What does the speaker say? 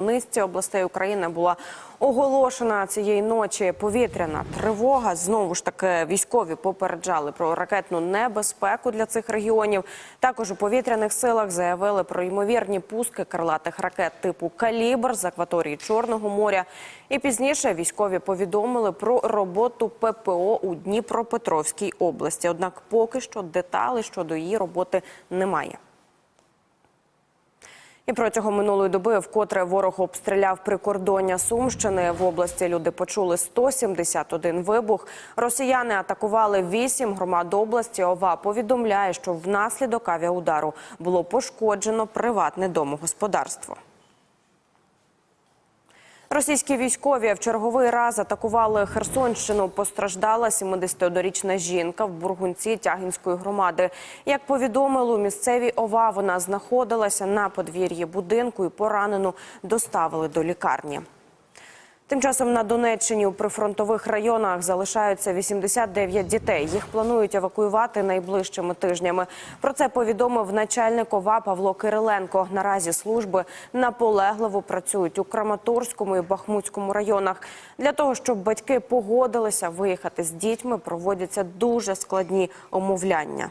низці областей України була оголошена цієї ночі повітряна тривога. Знову ж таки, військові попереджали про ракетну небезпеку для цих регіонів. Також у повітряних силах заявили про ймовірні пуски крилатих ракет типу Калібр з акваторії Чорного моря. І пізніше військові повідомили про роботу ППО у Дніпропетровській області. Однак, поки що деталей щодо її роботи немає. І протягом минулої доби, вкотре ворог обстріляв прикордоння Сумщини. В області люди почули 171 вибух. Росіяни атакували 8 громад області. ОВА повідомляє, що внаслідок авіаудару було пошкоджено приватне домогосподарство. Російські військові в черговий раз атакували Херсонщину. Постраждала 71-річна жінка в Бургунці Тягінської громади. Як повідомили у місцевій ОВА, вона знаходилася на подвір'ї будинку і поранену доставили до лікарні. Тим часом на Донеччині у прифронтових районах залишаються 89 дітей. Їх планують евакуювати найближчими тижнями. Про це повідомив начальник ОВА Павло Кириленко. Наразі служби наполегливо працюють у Краматорському і Бахмутському районах. Для того щоб батьки погодилися виїхати з дітьми, проводяться дуже складні омовляння.